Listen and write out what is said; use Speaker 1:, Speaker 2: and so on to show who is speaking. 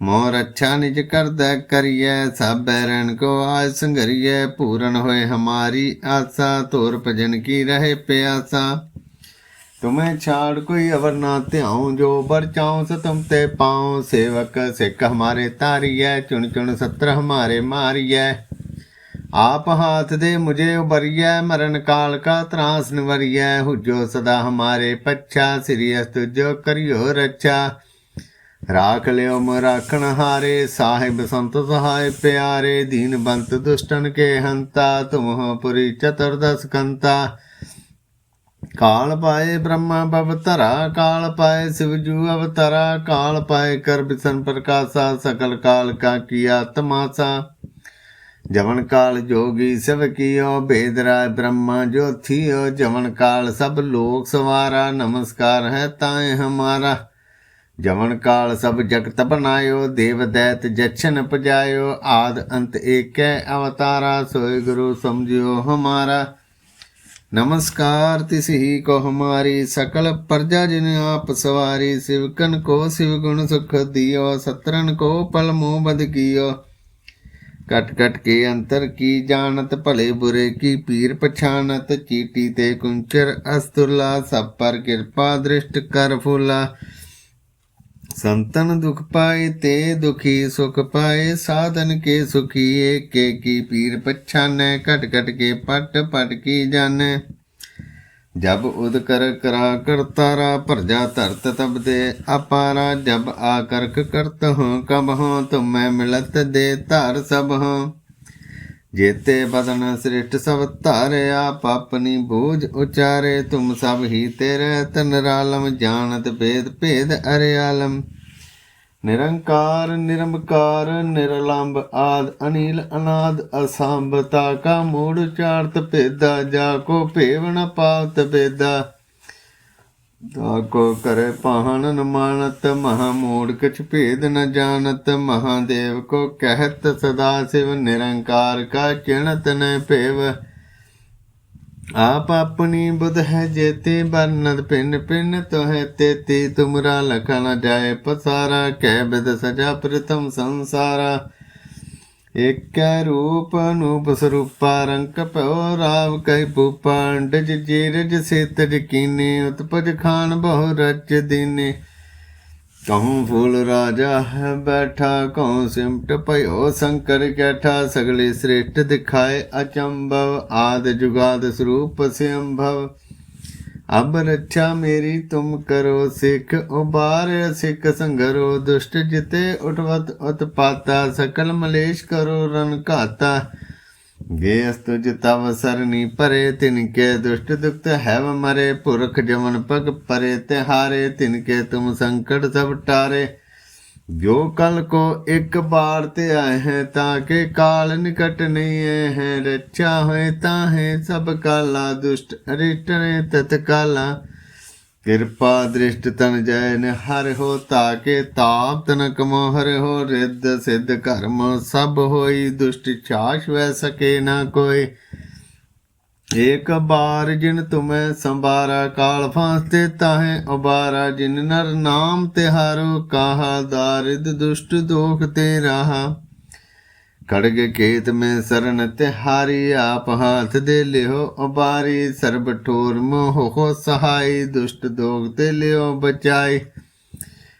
Speaker 1: ਮੋਰ ਅੱਛਾ ਨਿਜ ਕਰਦਾ ਕਰੀਏ ਸਭ ਬੈਰਨ ਕੋ ਆਜ ਸੰਗਰੀਐ, ਪੂਰਨ ਹੋਏ ਹਮਾਰੀ ਆਸਾ ਤੋਰ ਭਜਨ ਕੀ ਰਹੇ ਪਿਆਸਾ। ਤੁਮੇ ਛਾੜ ਕੋਈ ਅਵਰ ਨਾ ਧਿਆਉ, ਜੋ ਬਰ ਚਾਉ ਸਤਮ ਤੇ ਪਾਉ। ਸੇਵਕ ਸਿੱਖ ਹਮਾਰੇ ਤਾਰੀਐ ਚੁਣ ਚੁਣ ਸਤਰ ਹਮਾਰੇ ਮਾਰੀਐ। ਆਪ ਹਾਥ ਦੇ ਮੁਝੇ ਉਬਰੀਐ ਮਰਨ ਕਾਲ ਕਾ ਤਰਾਸ ਨਿਵਰੀਐ। ਹੁਜੋ ਸਦਾ ਹਮਾਰੇ ਪੱਛਾ, ਸ੍ਰੀ ਅਸਤ ਜੋ ਕਰਿਓ ਰੱਛਾ। ਰਾਖ ਲਿਓ ਮਰਾਖਣ ਹਾਰੇ, ਸਾਹਿਬ ਸੰਤ ਸਹਾਇ ਪਿਆਰੇ, ਦੀਨ ਬੰਤ ਦੁਸ਼ਟਨ ਕੇ ਹੰਤਾ, ਤੁਮਹ ਪੁਰੀ ਚਤੁਰਦਸ ਕੰਤਾ। ਕਾਲ ਪਾਏ ਬ੍ਰਹਮਾ ਬਵਤਰਾ ਕਾਲ ਪਾਏ ਸਿਵਜੂ ਅਵਤਰਾ, ਕਾਲ ਪਾਏ ਕਰ ਬਿਸਨ ਪ੍ਰਕਾਸ਼ਾ, ਸਕਲ ਕਾਲ ਕਾ ਕੀਆ ਤਮਾਸਾ ਜਵਨ ਕਾਲ ਜੋਗੀ ਸਭ ਕੀਓ ਭੇਦਰਾ ਬ੍ਰਹਮਾ ਜੋਥੀਓ। ਜਵਨ ਕਾਲ ਸਭ ਲੋਕ ਸਵਾਰਾ, ਨਮਸਕਾਰ ਹੈ ਤਾਏ ਹਮਾਰਾ। ਜਮਨ ਕਾਲ ਸਭ ਜਗਤ ਬਨਾਇਓ ਦੇਵ ਦੈਤ ਜਛਨ ਪਜਾਇਓ, ਆਦ ਅੰਤ ਏਕੈ ਅਵਤਾਰਾ, ਸੋਇ ਗੁਰੂ ਸਮਝਿਓ ਹਮਾਰਾ। ਨਮਸਕਾਰ ਤਿਸ ਹੀ ਕੋ ਹਮਾਰੀ, ਸਕਲ ਪਰਜਾ ਜਿਨ ਆਪ ਸਵਾਰੀ ਸਿਵਕਨ ਕੋ ਸਿਵ ਗੁਣ ਸੁਖ ਦਿਓ ਸਤਰਨ ਕੋ ਪਲ ਮੋਹ ਬਦ ਕੀਓ। ਕਟ ਕਟ ਕੇ ਅੰਤਰ ਕੀ ਜਾਣਤ, ਭਲੇ ਬੁਰੇ ਕੀ ਪੀਰ ਪਛਾਨਤ, ਚੀਟੀ ਤੇ ਕੁੰਚਰ ਅਸਤੁਲਾ ਸਭ ਪਰ ਕਿਰਪਾ ਦ੍ਰਿਸ਼ਟ ਕਰ ਫੁਲਾ। ਸੰਤਨ ਦੁਖ ਪਾਏ ਤੇ ਦੁਖੀ ਸੁਖ ਪਾਏ, ਸਾਧਨ ਕੇ ਸੁਖੀ ਏਕੇ ਕੀ ਪੀਰ ਪਛਾਨੈ, ਘਟ ਘਟ ਕੇ ਪਟ ਪਟ ਕੀ ਜਾਣੈ। ਜਬ ਉਦ ਕਰ ਕਰਾ ਕਰਤਾਰਾ ਭਰਜਾ ਧਰਤ ਤਬ ਦੇ ਅਪਾਰਾ, ਜਬ ਆ ਕਰਕ ਕਰਤ ਹੋ ਕਬ ਹੋ ਤੁਮੈ ਮਿਲਤ ਦੇ ਧਾਰ ਸਭ ਹੋ ਜੇਤੇ ਬਦਨ ਸ੍ਰਿਸ਼ਟ ਸਭ ਧਾਰਿਆ ਪਾਪਨੀ ਬੋਝ ਉਚਾਰੇ, ਤੁਮ ਸਭ ਹੀ ਤੇਰੇ ਤਨ ਰਾਲਮ, ਜਾਣਤ ਭੇਦ ਭੇਦ ਅਰਿਆਲਮ ਨਿਰੰਕਾਰ ਨਿਰਮਕਾਰ ਨਿਰਲੰਬ, ਆਦ, ਅਨੀਲ, ਅਨਾਦ, ਅਸੰਭਤਾ, ਕਾ ਮੂੜ, ਚਾਰਤ ਭੇਦਾ, ਜਾ ਕੋ ਭੇਵ ਨ ਪਾਵਤ ਭੇਦਾ। ਤਾ ਕੋ ਕਰੇ ਪਾਹਨ ਨਮਾਨਤ ਮਹਾ ਮੂਰਖ ਚ ਭੇਦ ਨ ਜਾਣਤ, ਮਹਾਦੇਵ ਕੋ ਕਹਿਤ ਸਦਾ ਸਿਵ ਨਿਰੰਕਾਰ ਕਾ ਕਿਣਤ ਨ ਭੇਵ। ਆਪ ਆਪਣੀ ਬੁਧ ਹੈ ਜੇਤੇ ਬਰਨਦ ਪਿੰਨ ਪਿੰਨ ਤੋਹੇ ਤੇਤੀ, ਤੁਮਰਾ ਲਖਣ ਜਾਏ ਪਸਾਰਾ, ਕਹਿ ਬਿਦ ਸਜਾ ਪ੍ਰਤਮ ਸੰਸਾਰਾ। ਏਕੈ ਰੂਪ ਅਨੂਪ ਸਰੂਪਾ ਰੰਗ ਭਉ ਰਾਵ ਕੈ ਪੂਪਾ ਜੀਰ ਜੀਰਜ ਸੇਤ ਜਕੀਨੇ, ਉਤਪਜ ਖਾਨ ਬਹੁ ਰਚ ਦੀਨੇ। ਕਹੂੰ ਫੂਲ ਰਾਜਾ ਹੈ ਬੈਠਾ ਕਹੂੰ ਸਿਮਟ ਭਇਓ ਸੰਕਰ ਕੈਠਾ, ਸਗਲੇ ਸ੍ਰੇਸ਼ਟ ਦਿਖਾਏ ਅਚੰਭਵ, ਆਦ ਜੁਗਾਦ ਸਰੂਪ ਸਿਅੰਭਵ। ਅਬ ਰੱਛਾ ਮੇਰੀ, ਤੁਮ ਕਰੋ ਸਿੱਖ। ਉਬਾਰ ਸਿੱਖ ਸੰਗਰੋ, ਦੁਸ਼ਟ ਜਿਤੇ ਉਠਵਤ ਉਤਪਾਤਾ। ਸਕਲ ਮਲੇਸ਼ ਕਰੋ ਰਨ ਘਾਤਾ। ਗੇ ਅਸਤੁਜ ਤਵ ਸਰਨੀ ਪਰੇ ਤਿਨ ਕੇ ਦੁਸ਼ਟ ਦੁਖਤ ਹੈਵ ਮਰੇ। ਪੁਰਖ ਜਮਨ ਪਗ ਪਰੇ ਤੇ ਹਾਰੇ ਤਿਨ ਕੇ ਤੁਮ ਸੰਕਟ ਸਭ ਟਾਰੇ। ਜੋ ਕਲ ਕੋ ਇੱਕ ਬਾਰ ਤੇ ਆਏ ਹੈ ਤਾਂ ਕਿ ਕਾਲ ਨਿਕਟ ਨਹੀਂ ਆਏ ਹੈ ਰੱਚਾ ਹੋਏ ਤਾਂ ਹੈ ਸਭ ਕਾਲਾ ਦੁਸ਼ਟ ਰਿਟਨੇ ਤਤਕਾਲਾ। ਕਿਰਪਾ ਦ੍ਰਿਸ਼ਟ ਤਨ ਜੈ ਨਿਹਰ ਹੋ ਤਾਕੇ ਤਾਪ ਤਨ ਕਮੋਹਰ ਹੋ, ਰਿੱਧ ਸਿੱਧ ਕਰਮ ਸਭ ਹੋਈ, ਦੁਸ਼ਟ ਛਾਸ਼ ਵੈ ਸਕੇ ਨਾ ਕੋਈ। एक बार जिन तुम्हें संबारा काल फांसते ताहे उबारा जिन नर नाम तिहारो कहा दारिद दुष्ट दोख ते रहा खड़ग केत में शरण तिहारी आप हाथ दे लियो उबारी सर्ब ठोर मोह हो सहाय दुष्ट दोग ते लियो बचाई